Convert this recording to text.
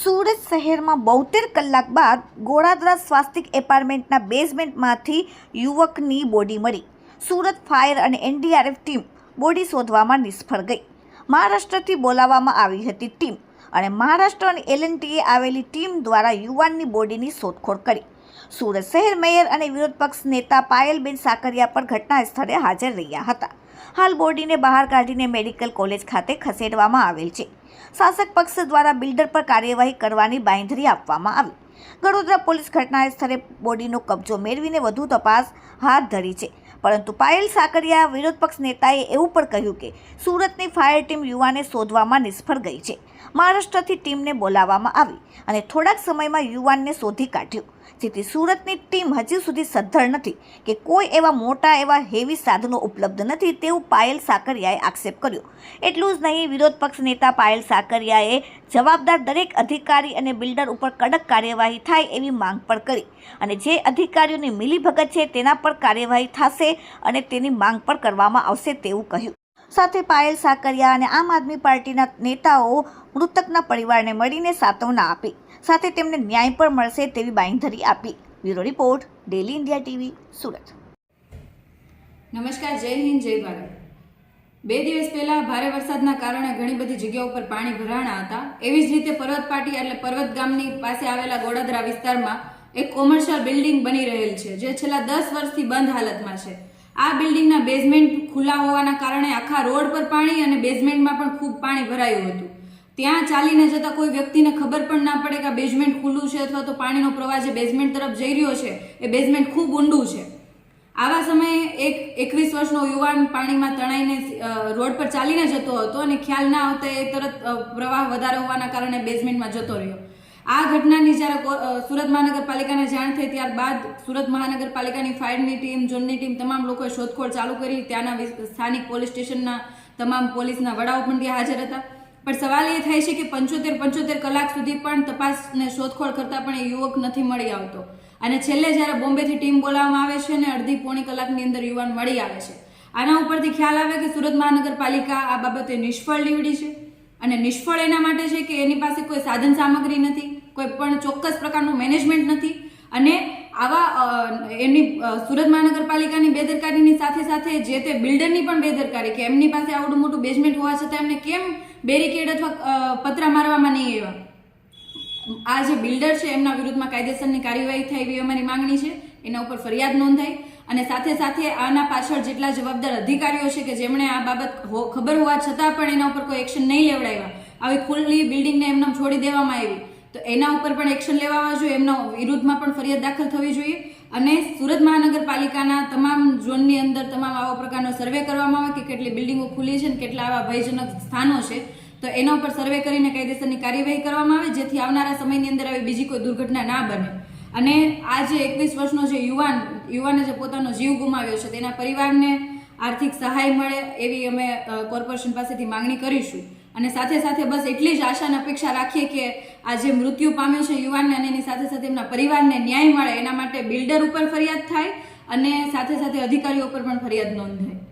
સુરત શહેરમાં બોતેર કલાક બાદ ગોળાદરા સ્વાસ્તિક એપાર્ટમેન્ટના બેઝમેન્ટમાંથી યુવકની બોડી મળી. સુરત ફાયર અને એનડીઆરએફ ટીમ બોડી શોધવામાં નિષ્ફળ ગઈ. મહારાષ્ટ્રથી બોલાવવામાં આવી હતી ટીમ અને મહારાષ્ટ્ર અને એલએનટીએ આવેલી ટીમ દ્વારા યુવાનની બોડીની શોધખોળ કરી. સુરત શહેર મેયર અને વિરોધ પક્ષ નેતા પાયલબેન સાકરિયા પણ ઘટના સ્થળે હાજર રહ્યા હતા. હાલ બોડીને બહાર કાઢીને મેડિકલ કોલેજ ખાતે ખસેડવામાં આવેલ છે. શાસક પક્ષ દ્વારા બિલ્ડર પર કાર્યવાહી કરવાની બાંયધરી આપવામાં આવી. ગડોદરા પોલીસ ઘટના સ્થળે બોડીનો કબજો મેળવીને વધુ તપાસ હાથ ધરી છે. પરંતુ પાયલ સાકરિયા વિરોધ પક્ષ નેતાએ એવું પણ કહ્યું કે સુરતની ફાયર ટીમ યુવાને શોધવામાં નિષ્ફળ ગઈ છે. મહારાષ્ટ્રથી ટીમને બોલાવવામાં આવી અને થોડાક સમયમાં યુવાનને શોધી કાઢ્યું. જેથી સુરતની ટીમ હજી સુધી સદ્ધર નથી કે કોઈ એવા મોટા એવા હેવી સાધનો ઉપલબ્ધ નથી તેવું પાયલ સાકરિયાએ આક્ષેપ કર્યો. એટલું જ નહીં, વિરોધ પક્ષ નેતા પાયલ સાકરિયાએ જવાબદાર દરેક અધિકારી અને બિલ્ડર ઉપર કડક કાર્યવાહી થાય એવી માંગ પણ કરી. અને જે અધિકારીઓની મિલીભગત છે તેના પર કાર્યવાહી થશે અને તેની માંગ પણ કરવામાં આવશે તેવું કહ્યું. સાથે પાયલ સાકરિયા અને આમ આદમી પાર્ટીના નેતાઓ મૃતકના પરિવારને મળીને સાંત્વના આપી. સાથે તેમને ન્યાય પણ મળશે તેવી બાંયધરી આપી. Bureau report, daily India TV, Surat. નમસ્કાર, જય હિન્દ, જય ભારત. બે દિવસ પહેલા ભારે વરસાદના કારણે ઘણી બધી જગ્યાઓ પર પાણી ભરાણા હતા. એવી જ રીતે પર્વત પાટી એટલે પર્વત ગામની પાસે આવેલા ગોડાદરા વિસ્તારમાં એક કોમર્શિયલ બિલ્ડિંગ બની રહેલ છે, જે છેલ્લા દસ વર્ષથી બંધ હાલતમાં છે. આ બિલ્ડિંગના બેઝમેન્ટ ખુલ્લા હોવાના કારણે આખા રોડ પર પાણી અને બેઝમેન્ટમાં પણ ખૂબ પાણી ભરાયું હતું. ત્યાં ચાલીને જતા કોઈ વ્યક્તિને ખબર પણ ના પડે કે બેઝમેન્ટ ખુલ્લું છે અથવા તો પાણીનો પ્રવાહ જે બેઝમેન્ટ તરફ જઈ રહ્યો છે, એ બેઝમેન્ટ ખૂબ ઊંડું છે. આવા સમયે એક એકવીસ વર્ષનો યુવાન પાણીમાં તણાઈને રોડ પર ચાલીને જતો હતો અને ખ્યાલ ના આવતા એ તરત પ્રવાહ વધારે હોવાના કારણે બેઝમેન્ટમાં જતો રહ્યો. આ ઘટનાની જ્યારે સુરત મહાનગરપાલિકાને જાણ થઈ ત્યારબાદ સુરત મહાનગરપાલિકાની ફાયરની ટીમ, ઝોનની ટીમ તમામ લોકોએ શોધખોળ ચાલુ કરી. ત્યાંના સ્થાનિક પોલીસ સ્ટેશનના તમામ પોલીસના વડાઓ પણ ત્યાં હાજર હતા. પણ સવાલ એ થાય છે કે પંચોતેર પંચોતેર કલાક સુધી પણ તપાસને શોધખોળ કરતાં પણ એ યુવક નથી મળી આવતો. અને છેલ્લે જ્યારે બોમ્બેથી ટીમ બોલાવવામાં આવે છે અને અડધી પોણી કલાકની અંદર યુવાન મળી આવે છે. આના ઉપરથી ખ્યાલ આવે કે સુરત મહાનગરપાલિકા આ બાબતે નિષ્ફળ નીવડી છે. અને નિષ્ફળ એના માટે છે કે એની પાસે કોઈ સાધન સામગ્રી નથી, કોઈ પણ ચોક્કસ પ્રકારનું મેનેજમેન્ટ નથી. અને આવા એની સુરત મહાનગરપાલિકાની બેદરકારીની સાથે સાથે જે તે બિલ્ડરની પણ બેદરકારી કે એમની પાસે આવડું મોટું બેઝમેન્ટ હોવા છતાં એમને કેમ બેરિકેડ અથવા પતરા મારવામાં નહીં આવ્યા? આ જે બિલ્ડર છે, એમના વિરુદ્ધમાં કાયદેસરની કાર્યવાહી થાય એવી અમારી માંગણી છે. એના ઉપર ફરિયાદ નોંધાય અને સાથે સાથે આના પાછળ જેટલા જવાબદાર અધિકારીઓ છે કે જેમણે આ બાબત ખબર હોવા છતાં પણ એના ઉપર કોઈ એક્શન નહીં લેવડાવ્યા. આવી ખુલ્લી બિલ્ડિંગને એમને છોડી દેવામાં આવી. તો એના ઉપર પણ એક્શન લેવા જોઈએ, એમના વિરુદ્ધમાં પણ ફરિયાદ દાખલ થવી જોઈએ અને સુરત મહાનગરપાલિકાના તમામ ઝોનની અંદર તમામ આવા પ્રકારનો સર્વે કરવામાં આવે કે કેટલી બિલ્ડિંગો ખુલી છે ને કેટલા આવા ભયજનક સ્થાનો છે. તો એના ઉપર સર્વે કરીને કાયદેસરની કાર્યવાહી કરવામાં આવે, જેથી આવનારા સમયની અંદર આવી બીજી કોઈ દુર્ઘટના ના બને. અને આ જે એકવીસ વર્ષનો જે યુવાન, યુવાને જે પોતાનો જીવ ગુમાવ્યો છે, તેના પરિવારને આર્થિક સહાય મળે એવી અમે કોર્પોરેશન પાસેથી માંગણી કરીશું. અને સાથે સાથે બસ એટલી જ આશા અને અપેક્ષા રાખીએ કે આ જે મૃત્યુ પામ્યો છે યુવાનને અને એની સાથે સાથે એમના પરિવારને ન્યાય મળે, એના માટે બિલ્ડર ઉપર ફરિયાદ થાય અને સાથે સાથે અધિકારીઓ ઉપર પણ ફરિયાદ નોંધાય.